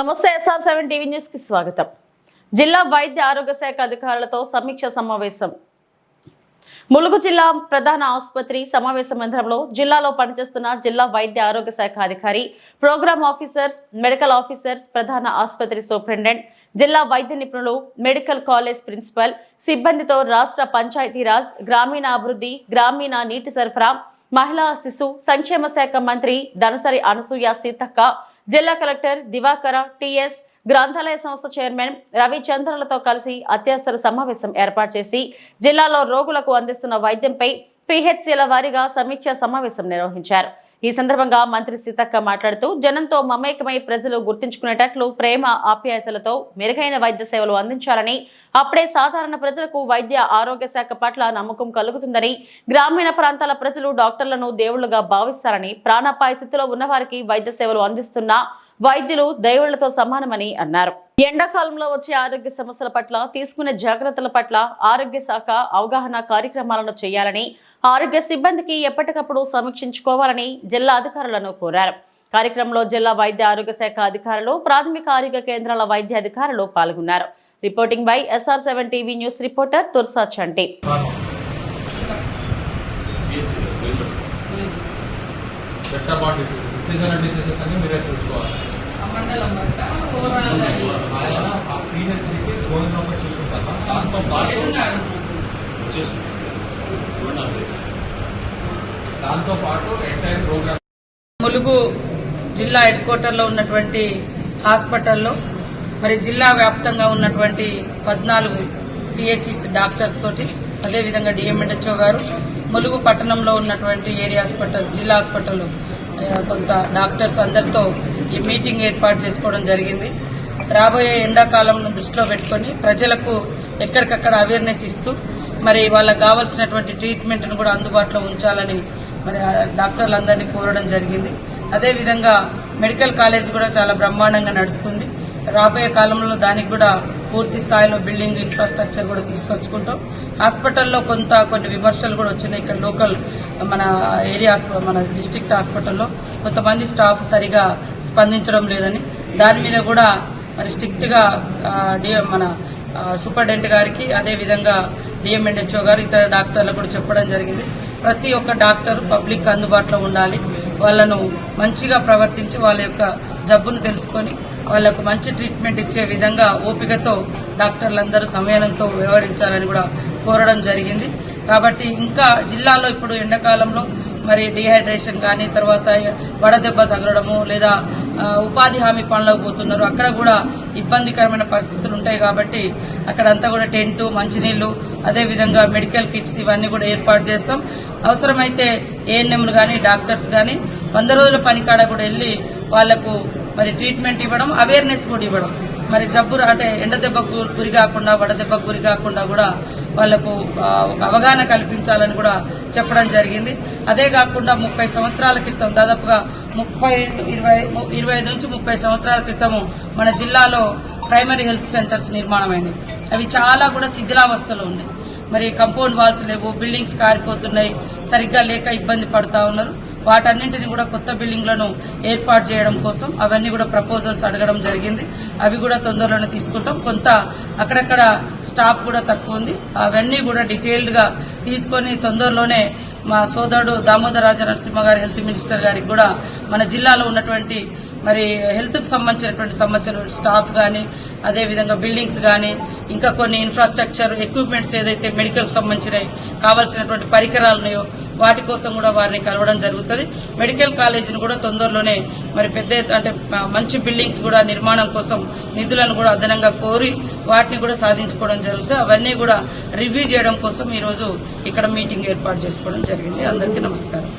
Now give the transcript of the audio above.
నమస్తే SR seven TV న్యూస్కి స్వాగతం. జిల్లా వైద్య ఆరోగ్య శాఖ అధికారులతో సమీక్ష సమావేశం. ములుగు జిల్లా ప్రధాన ఆసుపత్రి సమావేశ మందిరంలో జిల్లాలో పనిచేస్తున్న జిల్లా వైద్య ఆరోగ్య శాఖ అధికారి ప్రోగ్రామ్ ఆఫీసర్స్ మెడికల్ ఆఫీసర్స్ ప్రధాన ఆసుపత్రి సూపరింటెండెంట్ జిల్లా వైద్య నిపుణులు మెడికల్ కాలేజ్ ప్రిన్సిపల్ సిబ్బందితో రాష్ట్ర పంచాయతీరాజ్ గ్రామీణాభివృద్ధి గ్రామీణ నీటి సరఫరా మహిళా శిశు సంక్షేమ శాఖ మంత్రి దనసరి అనసూయ సీతక్క జిల్లా కలెక్టర్ దివాకర టిఎస్ గ్రంథాలయ సంస్థ చైర్మన్ రవిచంద్రలతో కలిసి అత్యవసర సమావేశం ఏర్పాటు చేసి జిల్లాలో రోగులకు అందిస్తున్న వైద్యంపై పిహెచ్సిల వారీగా సమీక్ష సమావేశం నిర్వహించారు. ఈ సందర్భంగా మంత్రి సీతక్క మాట్లాడుతూ జనంతో మమేకమై ప్రజలు గుర్తించుకునేటట్లు ప్రేమ ఆప్యాయతలతో మెరుగైన వైద్య సేవలు అందించాలని అప్పుడే సాధారణ ప్రజలకు వైద్య ఆరోగ్య శాఖ పట్ల నమ్మకం కలుగుతుందని గ్రామీణ ప్రాంతాల ప్రజలు డాక్టర్లను దేవుళ్ళుగా భావిస్తారని ప్రాణాపాయ స్థితిలో ఉన్నవారికి వైద్య సేవలు అందిస్తున్న వైద్యులు దేవుళ్ళతో సమానమని అన్నారు. ఎండాకాలంలో వచ్చే ఆరోగ్య సమస్యల పట్ల తీసుకునే జాగ్రత్తల పట్ల ఆరోగ్య శాఖ అవగాహన కార్యక్రమాలను చేయాలని ఆరోగ్య సిబ్బందికి ఎప్పటికప్పుడు సమీక్షించుకోవాలని జిల్లా అధికారులను కోరారు. కార్యక్రమంలో జిల్లా వైద్య ఆరోగ్య శాఖ అధికారులు ప్రాథమిక ఆరోగ్య కేంద్రాల వైద్య అధికారులు పాల్గొన్నారు. Reporting by SR seven TV news reporter Tursa Chanti. Diseases seasonal diseases అన్ని మీరే చూసుకోవాలి. ఆయన ఆ పీహెచ్సికి చూసుకుంటారా? దాంతో పాటు. దాంతో పాటు ఎంటైర్ ప్రోగ్రామ్ ములుగు జిల్లా హెడ్ క్వార్టర్లో ఉన్నటువంటి హాస్పిటల్లో మరి జిల్లా వ్యాప్తంగా ఉన్నటువంటి పద్నాలుగు పిహెచ్ఈస్ డాక్టర్స్ తోటి అదేవిధంగా డిఎంఎన్హెచ్ఓ గారు ములుగు పట్టణంలో ఉన్నటువంటి ఏరియా హాస్పిటల్ జిల్లా హాస్పిటల్ కొంత డాక్టర్స్ అందరితో ఈ మీటింగ్ ఏర్పాటు చేసుకోవడం జరిగింది. రాబోయే ఎండాకాలంను దృష్టిలో పెట్టుకొని ప్రజలకు ఎక్కడికక్కడ అవేర్నెస్ ఇస్తూ మరి వాళ్ళకు కావాల్సినటువంటి ట్రీట్మెంట్ను కూడా అందుబాటులో ఉంచాలని మరి డాక్టర్లందరినీ కోరడం జరిగింది. అదేవిధంగా మెడికల్ కాలేజ్ కూడా చాలా బ్రహ్మాండంగా నడుస్తుంది. రాబోయే కాలంలో దానికి కూడా పూర్తి స్థాయిలో బిల్డింగ్ ఇన్ఫ్రాస్ట్రక్చర్ కూడా తీసుకొచ్చుకుంటాం. హాస్పిటల్లో కొంత కొన్ని విమర్శలు కూడా వచ్చినాయి. ఇక్కడ లోకల్ మన ఏరియా మన డిస్ట్రిక్ట్ హాస్పిటల్లో కొంతమంది స్టాఫ్ సరిగా స్పందించడం లేదని. దాని మీద కూడా మరి స్ట్రిక్ట్గా మన సూపరింటెండెంట్ గారికి అదే విధంగా డిఎంఎన్హెచ్ఓ గారు ఇతర డాక్టర్లకు కూడా చెప్పడం జరిగింది. ప్రతి ఒక్క డాక్టర్ పబ్లిక్ అందుబాటులో ఉండాలి. వాళ్ళను మంచిగా ప్రవర్తించి వాళ్ళ యొక్క జబ్బును తెలుసుకొని వాళ్ళకు మంచి ట్రీట్మెంట్ ఇచ్చే విధంగా ఓపికతో డాక్టర్లందరూ సమయంతో వ్యవహరించాలని కూడా కోరడం జరిగింది. కాబట్టి ఇంకా జిల్లాలో ఇప్పుడు ఎండాకాలంలో మరి డిహైడ్రేషన్ కానీ తర్వాత వడదెబ్బ తగలడము లేదా ఉపాధి హామీ పనులకు పోతున్నారు. అక్కడ కూడా ఇబ్బందికరమైన పరిస్థితులు ఉంటాయి కాబట్టి అక్కడంతా కూడా టెంటు మంచినీళ్ళు అదేవిధంగా మెడికల్ కిట్స్ ఇవన్నీ కూడా ఏర్పాటు చేస్తాం. అవసరమైతే ఏఎన్ఎంలు కానీ డాక్టర్స్ కానీ వంద రోజుల పనికాడ కూడా వెళ్ళి వాళ్ళకు మరి ట్రీట్మెంట్ ఇవ్వడం అవేర్నెస్ కూడా ఇవ్వడం. మరి జబ్బురు అంటే ఎండ దెబ్బకు గురి కాకుండా వడదెబ్బకు గురి కాకుండా కూడా వాళ్ళకు ఒక అవగాహన కల్పించాలని కూడా చెప్పడం జరిగింది. అదే కాకుండా ముప్పై సంవత్సరాల క్రితం దాదాపుగా ముప్పై ఇరవై ఇరవై ఐదు నుంచి ముప్పై సంవత్సరాల క్రితము మన జిల్లాలో ప్రైమరీ హెల్త్ సెంటర్స్ నిర్మాణమైనవి. అవి చాలా కూడా శిథిలావస్థలో ఉన్నాయి. మరి కంపౌండ్ వాల్స్ లేవు బిల్డింగ్స్ కారిపోతున్నాయి సరిగ్గా లేక ఇబ్బంది పడతా ఉన్నారు. వాటన్నింటిని కూడా కొత్త బిల్డింగ్లను ఏర్పాటు చేయడం కోసం అవన్నీ కూడా ప్రపోజల్స్ అడగడం జరిగింది. అవి కూడా తొందరలోనే తీసుకుంటాం. కొంత అక్కడక్కడ స్టాఫ్ కూడా తక్కువ ఉంది. అవన్నీ కూడా డీటెయిల్డ్గా తీసుకొని తొందరలోనే మా సోదరుడు దామోదర రాజ నరసింహ గారి హెల్త్ మినిస్టర్ గారికి కూడా మన జిల్లాలో ఉన్నటువంటి మరి హెల్త్కు సంబంధించినటువంటి సమస్యలు స్టాఫ్ కానీ అదేవిధంగా బిల్డింగ్స్ కానీ ఇంకా కొన్ని ఇన్ఫ్రాస్ట్రక్చర్ ఎక్విప్మెంట్స్ ఏదైతే మెడికల్కి సంబంధించినవి కావాల్సినటువంటి పరికరాలు ఉన్నాయో వాటి కోసం కూడా వారిని కలవడం జరుగుతుంది. మెడికల్ కాలేజీని కూడా తొందరలోనే మరి పెద్ద అంటే మంచి బిల్డింగ్స్ కూడా నిర్మాణం కోసం నిధులను కూడా అదనంగా కోరి వాటిని కూడా సాధించుకోవడం జరుగుతుంది. అవన్నీ కూడా రివ్యూ చేయడం కోసం ఈ రోజు ఇక్కడ మీటింగ్ ఏర్పాటు చేసుకోవడం జరిగింది. అందరికీ నమస్కారం.